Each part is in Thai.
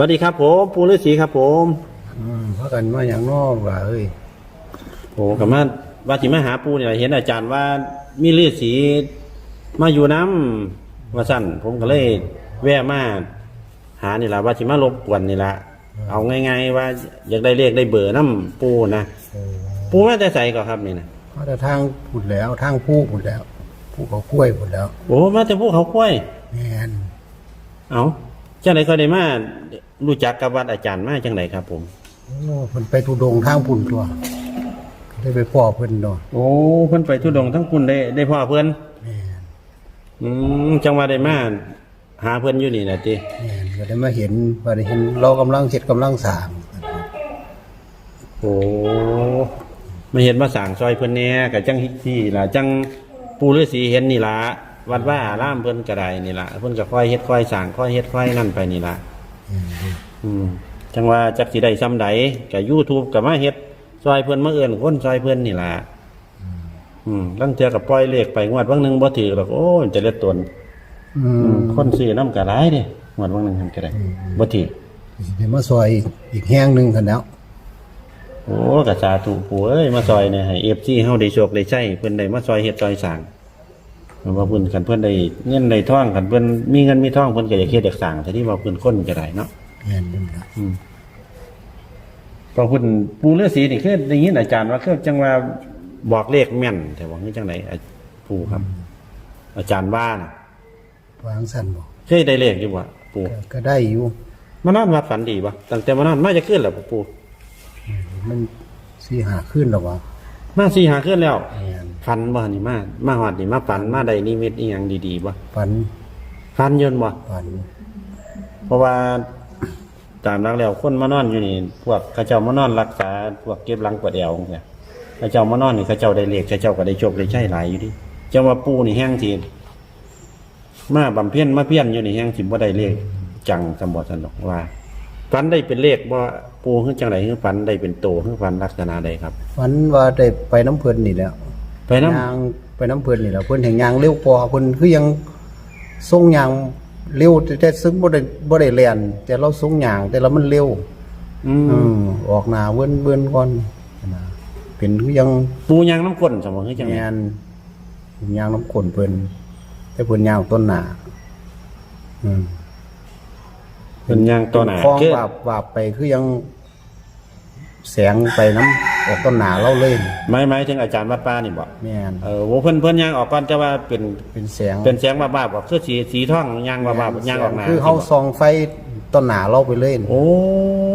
วัสดีครับผมปูฤาษีครับผมอืมเพราะกันว่าอย่างนอกว่าเอ้ยโอ้กับมาว่าสิมาหาปูเนี่ยเห็นอาจารย์ว่ามีฤาษีมาอยู่น้ำว่าสั่นผมก็เลยแวะมาหานี่ละว่าสิมารบกวนนี่ละเอาง่ายๆว่าอยากได้เลขได้เบอร์น้ำปูนะโอ้ปูมาแต่ใส่ก็ครับนี่นะเขาแต่ทางผุดแล้วทางผู้ผุดแล้วผู้เขากล้วยผุดแล้ว โอ้มาแต่พวกเขาค่อยแม่นเอาจังไหนก็ได้มา รู้จักกับวัดอาจารย์มาจังไหนครับ ผม โอ้เพิ่นไปทุดงทางพุ่นตัวได้ไปพ่อเพิ่นเนาะโอ้เพิ่นไปทุดงค์ทั้งคุณได้ได้พ่อเพิ่นแม่นอืมจังว่าได้มาหาเพิ่นอยู่นี่นะติแม่นก็ได้มาเห็นว่าได้เห็นเรากำลังเฮ็ดกำลังสร้างโอ้ไม่เห็นมาสั่งซอยเพิ่นแหน่กับจังที่ล่ะจังปูฤาษีเห็นนี่ล่ะวัดว่าอารามเพิ่นก็ได้นี่ล่ะเพิ่นก็ค่อยเฮ็ดค่อยสั่งค่อยเฮ็ดค่อยนั่นไปนี่ล่ะ อืมอืมจังว่าจักสิได้ซ้ำใดก็ YouTube ก็มาเฮ็ดซอยเพิ่นมาเอิ้นคนซอยเพิ่นนี่ล่ะอืมลังเทื่อก็ปล่อยเลขไปงวดบางหนึงบ่ถือหรอกโอ้ยจะเล็ดตนอือืมมคนซื้อน้ำก็หลายเด้งวดบางหนึงมันก็ได้บ่ถือสิได้มาซอยอีกแห้งหนึงกันแล้วโอ้กะสาธุปู่เอ้ยมาซอยเนี่ยให้ FC เฮาได้โชคได้ใช้เพิ่นได้มาซอยเฮ็ดซอยสร้าง ว่าเพิ่นคันเพิ่นได้เงินได้ทองคันเพิ่นมีเงินมีทองเพิ่นก็อยากเฮ็ดอยากสร้างแต่ที่ว่าเพิ่นคนก็ได้เนาะแม่นนั่นล่ะอืมเพราะเพิ่นปู่ฤาษีนี่คือได้ยินอาจารย์ว่าคือจังว่าบอกเลขแม่น แต่ว่าคือจังไดอาปู่ครับ อาจารย์ว่าน่ะวางสั่นบ่เคยได้เลขอยู่บ่ปู่ก็ก็ได้อยู่ มานอนวัดฝันดีบ่ตั้งแต่มานอนมาจะขึ้นแล้วบ่ปู่มันสิหาขึ้นแล้ววะมาสี่หาขึ้นแล้วแม่น ฝันบ่นี่มามาหอดนี่มาฝันมาได้นิมิตอีหยังดีๆบ่ฝันฝันยนต์บ่ฝันเพราะว่าตามหลักแล้วคนมานอนอยู่นี่ พวกเขาเจ้ามานอนรักษาพวกเก็บหลังปวดแอวเนี่ยเขาเจ้ามานอนนี่เขาเจ้าได้เลขเขาเจ้าก็ได้โชคได้ใช้หลายอยู่ดิจังว่าปูนี่แห้งทีมาบำเพ็ญมาเพี้ยนอยู่นี่แห้งสิบ่ได้เลขจังสมบัติสนอกว่าฝันได้เป็นเลขบ่ปูคือจังไดคือฝันได้เป็นโตคือฝันลักษณะใดครับฝันว่าได้ไปน้ำเพิ่นนี่แหล้ว ไปนำยางไปน้ำเพิ่นนี่แหละเพิ่นแห่งยางเร็วกว่าเพิ่นคือยังทรงยางเร็วแต่แต่ซึ่งบ่ได้บ่ได้แล่นแต่เราทรงยางแต่เรามันเร็วอือืมมออกหน้าเวิ้นเวิ้นก่อนนะเป็นคือยังปูยางน้ำก้นสมบัติคือจังไดแม่นยางน้ำกลนเพิ่นแต่เพิ่นยางต้นหน้าอืม เป็นยางตัวหนาคลองคือ วาบวาบไปคือยัง แสงไปน้ำออกต้นหน้าเราเลยหมายหมายถึงอาจารย์วัดป้านี่บ่แม่นเออโหเพิ่นเพิ่นยางออกก่อนแต่ว่าเป็นเป็นแสงเป็นแสงบ้าๆบ่คือสีสีทองยางบ้าๆยางออกหน้าคือเขาส่องไฟต้นหนาเราไปเล่นโอ้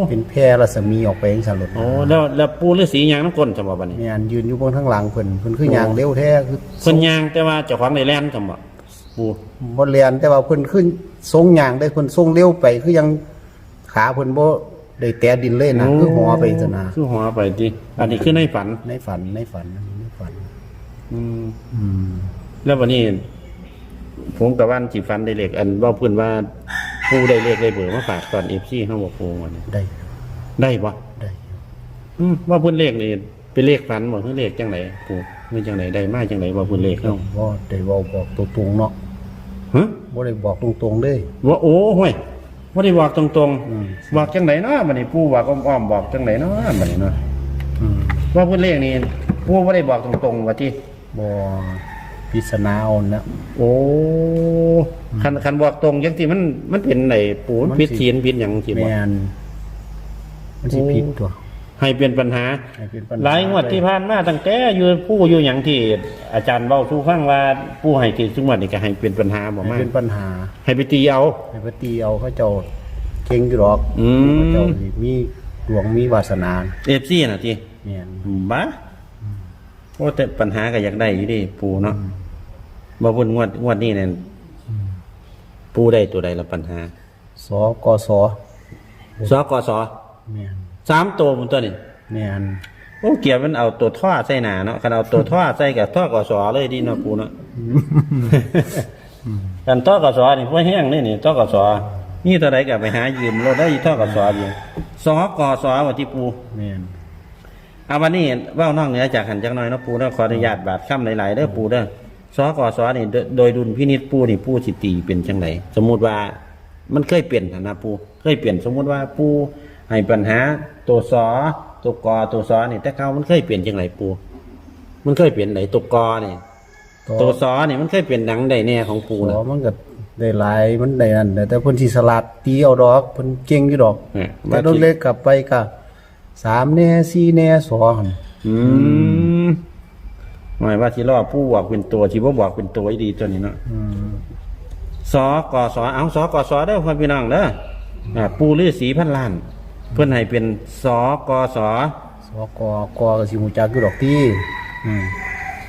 เป็นแพร่รัศมีออกไปเองสลุดโอ้แล้วแล้วปูฤาษียางน้ำก้นสมบัติบัดนี้แม่นยืนอยู่บนข้างหลังเพิ่นเพิ่นคือยางเร็วแท้คือเพิ่นยางแต่ว่าเจ้าของได้แล่นสมบัติปูบ่เรียนแต่ว่าเพิ่นขึ้นทรงยางได้เพิ่นทรงเร็วไปคือยังขาเพิ่นบ่ ได้แตะดินเลยนะคือหัวไปซะนะคือหัวไปติอันนี้คือในฝัน ในฝันในฝันในฝัน อืมอืมแล้ววันนี้ผมกับวันสิฝันได้เลขอันเว้าเพิ่นว่าปูได้เลขได้เบอร์มาฝากตอน FC เฮาบ่ปูวันนี้ได้ ได้บ่ได้อืมว่าเพิ่นเลขนี่เป็นเลขฝันบ่คือเลขจังไดปูคือจังไดได้มาจังไดว่าเพิ่นเลขเฮาบ่ได้เว้าบอกตรงๆเนาะฮะบ่ได้บอกตรงๆเด้ว่าโอ้ห่วย ว่าได้บอกตรงอืมๆบอกจังไหนเนาะบัดนี้ปู่บอกอ้อมๆบอกจังไหนเนาะบัดนี้เนาะอืมว่าเพิ่นเลขนี่ปู่บ่ได้บอกตรงๆว่าที่บ่พิศนาเอานะโอ้คันคันบอกตรงจังที่มันมันเป็นไหนปู่มันมันผิดสิศีลผิดหยังสิบ่แม่นมันสิผิดตัว ให้เป็นปัญหา ให้เป็นปัญหลายงวดที่ผ่านมาตั้งแต่อยู่ปู่อยู่หยังที่อาจารย์เว้าสู่ฟังว่าปู่ให้ที่ทุกงวดนี่ก็ให้เป็นปัญหาบ่ให้มาเป็นปัญหา ให้ไปตีเอา ให้พตีเอาเขาเจ้าเก่งอยู่หรอกอืม เขาเจ้าสิมีดวงมีวาสนา FC น่ะติแม่นบ้าโอ้แต่ปัญหาก็อยากได้อยู่ดิปูเนาะบ่พุ่นงวดงวดนี้เนี่ยปูได้ตัวใดละปัญหาสกสสกสแม่น สามตัวมันตัวนี้แม่นโอ้เกียร์มันเอาตัวท่อใส่หนาเนาะคันเอาตัวท่อใส่กับท่อกสเลยดิเนาะปูเนาะกันท่อกสนี่พวกแห้งนี่นี่ท่อกสนี่ตัวใดก็ไปหายืมรถได้ท่อกสอยู่สกสว่าที่ปูแม่นเอาวันนี้เว่านอกเหนือจากหันจักหน่อยเนาะปูเนาะขออนุญาตบาดค่ำหลายๆเด้อปูเด้อสอกอสอนี่โดยโดยดุลพินิจปูนี่ปูสิตีเป็นจังไดสมมุติว่ามันเคยเปลี่ยนนะปูเคยเปลี่ยนสมมุติว่าปู ให้ปัญหาตัวสอตัวกอตัวสอนี่แต่เก่ามันเคยเปลี่ยนจังไรปูมันเคยเปลี่ยนไหนตัวกอนี่ตัวสอนี่มันเคยเปลี่ยนหนังใดแน่ของปูปูนะมันก็ได้หลายมันได้นั่นแต่แต่เพิ่นสิสลัดตีเอาดอกเพิ่นเก่งอยู่ดอกเนี่ยแต่ว่าโดนสิเล็กกลับไปก็สามแน่สี่แน่สองหั่นอืมหมายว่าที่รอผู้บอกเป็นตัวที่บ่บอกเป็นตัวไอ้ดีตัวนี้เนาะอืมสอกอสอเอาสอกอสอเด้อพ่อพี่น้องเด้ออ่าปูฤาษีพันล้าน เพื่อนให้เป็นสอกอสอสกกก็สิฮู้จักอยู่ดอกที่อืม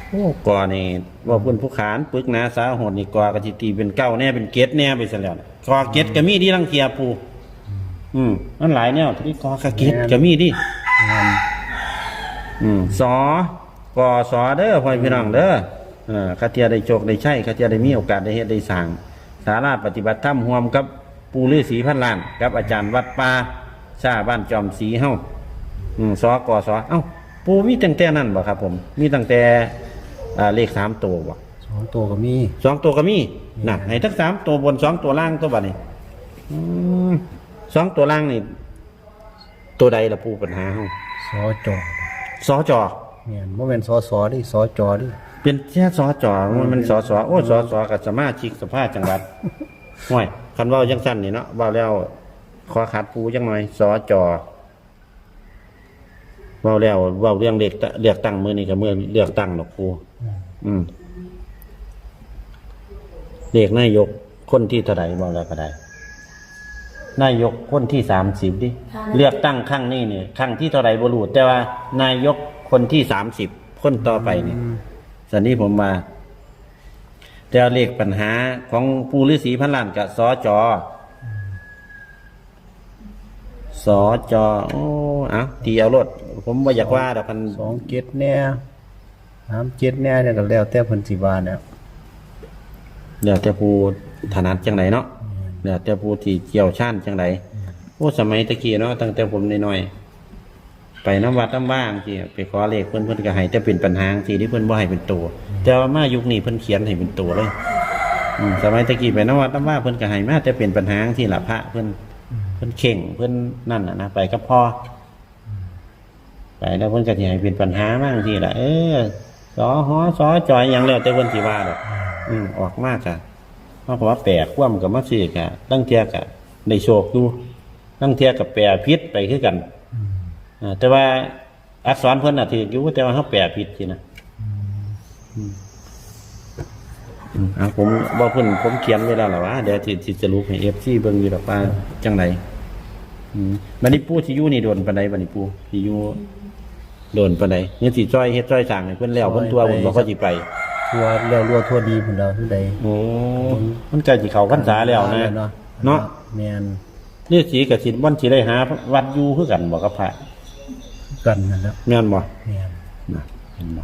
โอ้กอนี่ว่าเพื่อนผู้ขานปึกหนาสาหดนี่กอกะจิตีเป็นเก้าแน่เป็นเกตแน่ไปซะแล้วนะกอเกตก็มีที่ลังเทียปูอืมมันหลายแนวที่กอกะเกตก็มีดิงานอืมสอกอสอเด้อพ่อพี่น้องเด้อเออคาเทียได้โชคได้ใช่คาเทียได้มีโอกาสได้เฮ็ดได้สร้างสาราปฏิบัติธรรมร่วมกับปู่ฤาษีพันล้าน กับอาจารย์วัดป่า ชาบ้านจอมศรีเฮาอืมสอกอสอเอ้าปู่มีตั้งแต่นั้นบ่ครับ ผม มีตั้งแต่อ่าเลขสามตัวบ่สองตัวก็มี สองตัวก็มีน่ะให้ทั้งสามตัวบนสองตัวล่างตัวบัดนี้อืมสองตัวล่างนี่ ตัวใดล่ะปู่ปัญหาเฮาสอจอสอจอแม่นบ่แม่นสอสอดิสอจอดิเป็นแค่สอจอมันมันสอสอโอ้สอสอกับสมาชิกสภาจังหวัดห่วยคันเว่าจังสั้นนี่เนาะเว่าแล้ว ขอขาดปูจังหน่อยสอจอเว่าแล้วเว่าเรื่องเลือกเลือกตั้งมือนี่กับมือเลือกตั้งดอกปูอืมเรียกนายกคนที่เท่าไหร่บอกแล้วก็ได้นายกคนที่สามสิบดิเลือกตั้งครั้งนี้เนี่ยครั้งที่เท่าไหร่บรูแต่ว่านายกคนที่สามสิบคนต่อไปเนี่ยสันนี้ผมมาแต่เลขปัญหาของปูฤาษีพันล้านกับสอจอ สอจอโอ้เอาตีเอารถผมว่าอยากว่าดอกพันสองเจ็ดแน่สามเจ็ดแน่เนี่ยก็แล้วแต่เพิ่นสิว่าเนี่ยเดี๋ยวแต่ปูถนัดจังไหนเนาะเดี๋ยวแต่ปูที่เกี่ยวชาญจังไหนโอ้สมัยตะกี้เนาะตั้งแต่ผมน้อยๆไปน้ำวัดน้ำบ้างที่ไปขอเลขเพิ่นเพิ่นก็ให้แต่เป็นปัญหาที่ที่เพิ่นบ่ให้เป็นตัวแต่ว่ามายุคนี้เพิ่นเขียนให้เป็นตัวเลยอืมสมัยตะกี้ไปนวัดน้ำว่าเพิ่นก็ให้มาแต่เป็นปัญหาที่ละพระเพิ่น เพิ่นเข่งเพิ่นนั่นน่ะนะไปก็พออไปแล้วเพิ่นก็สิให้เป็นปัญหามากที่ละเออสอหอสอจอยอย่างแล้วแต่เพิ่นสิว่าดอกอืมออกมากอะเพราะว่าแปลคว่ำกับมาสิกะตั้งเทียกะได้โชคอยู่ตั้งเทียกับแปลพิษไปคือกันอ่าแต่ว่าอักษรเพิ่นน่ะถืออยู่แต่ว่าเขาแปลผิดสินะอืม อะผมว่าเพิ่นผมเขียนไว้แล้วล่ะว่าเดี๋ยวสิสิจะรู้ให้เอฟซีเบิ่งอยู่ดอกว่าจังไดอืมบัดนี้ปู่สิอยู่นี่โดนปานใดบัดนี้ปู่สิอยู่โดนปานใดเนี่ยสิจ้อยเฮ็ดจ้อยสร้างให้เพิ่นแล้วเพิ่นตัวเพิ่นบ่ก็สิไป ทั่วแล้วรั่วทั่วดีพุ่นแล้วที่ใดโอ้ มันใกล้สิเข้าพรรษาแล้วนะ เนาะเนาะแม่นนี่สิก็สิวันสิได้หา วัดอยู่คือกันบ่กับพระกันนั่นแหล้วแม่นบ่แม่นนะเห็นบ่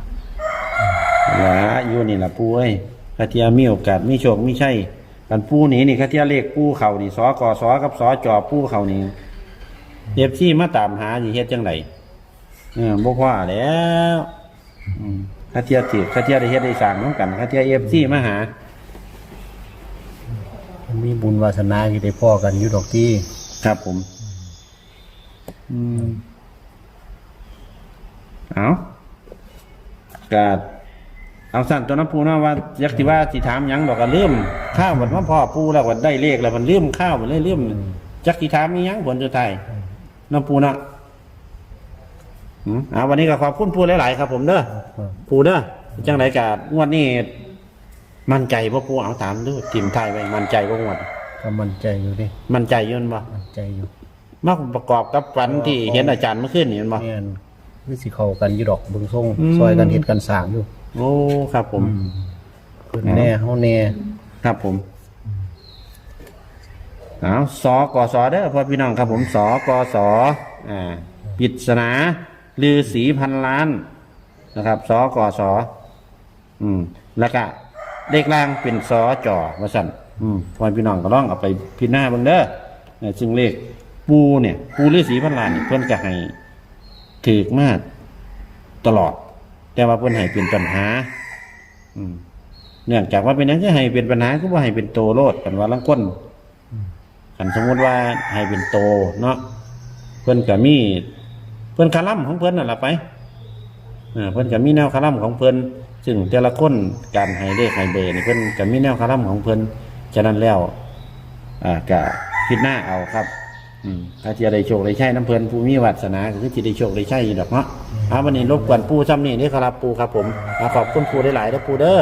ว่าอยู่นี่ล่ะปู่เอ้ย คาเทียมีโอกาสมีโชคมีชัยกันปู่นี่นี่คาเทียเลขปู่เข้านี่สกสกับสจปู่เข้านี่เอฟซีมาตามหาสิเฮ็ดจังไดเออบ่ว่าแล้วอืมถ้าเทียบถือถ้าเทียบได้เฮ็ดได้สร้างนำกันถ้าเทียบเอฟซีมาหามันมีบุญวาสนาที่ได้พ่อกันอยู่ดอกที่ครับผม อืมเอากา เอาสั่นตัวน้ำปูเนาะว่ายักษ์ที่ว่าสิถามหยังดอกก็ลืมข้าวบัดมาพ่อปูแล้วก็ได้เลขแล้วมันลืมข้าวมันเลยลืมจักสิถามมีหยังผลสุดท้ายน้ำปูเนาะอืมเอาวันนี้ก็ขอบคุณปูหลายๆครับ ผมเด้อปูเด้อจังไรกะงวดนี้มั่นใจพ่ปูเอาตามดูทีมไทยไปมั่นใจพ่งวด ก็มั่นใจอยู่ดิมั่นใจอยืนบ่มั่นใจอยู่มาประกอบกับฝันที่เห็นอาจารย์เมื่อคืนนี่เห็นบ่แม่นคือสิเข้ากันอยู่ดอกเบิ่งทรงอืมซอยกันเฮ็ดกันสร้างอยู่ โอ้ครับผม เพิ่นแน่เฮาแน่ครับผมเอาสกสเด้อพ่อพี่น้องครับผมสกสอ่าปริศนาลือสีพันล้านนะครับสกสอืม แล้วก็เลขล่างเป็นสอจอว่าสั่นอืมพ่อพี่น้องก็ลองเอาไปพิจารณาเบิ่งเด้อเออซึ่งเลขปูเนี่ย ปูฤาษีพันล้านนี่เพิ่นก็ให้ถือมากตลอด แต่ว่าเพิ่นให้เป็นปัญหา อืมเนื่องจากว่าเป็นนั้นจะให้เป็นปัญหาก็ว่าให้เป็นโตโลดกันว่าลังก้นคันสมมติว่าให้เป็นโตเนาะเพิ่นก็มีเพิ่นคาลัมของเพิ่นนั่นล่ะไปเออเพิ่นก็มีแนวคาลัมของเพิ่นซึ่งแต่ละคนการให้เลขให้เบอร์นี่เพิ่นก็มีแนวคาลัมของเพิ่นฉะนั้นแล้วอ่าก็คิดหน้าเอาครับ อืมถ้าจะได้โชคได้ใช่น้ำเพลินผู้มีวาสนาก็คือจะได้โชคได้ใช่อยู่ดอกเนาะครับวันนี้รบกวนปูซ้ำนี่นี่ครับปูครับผมอ่าขอบคุณปูได้หลายๆเด้อปูเด้อ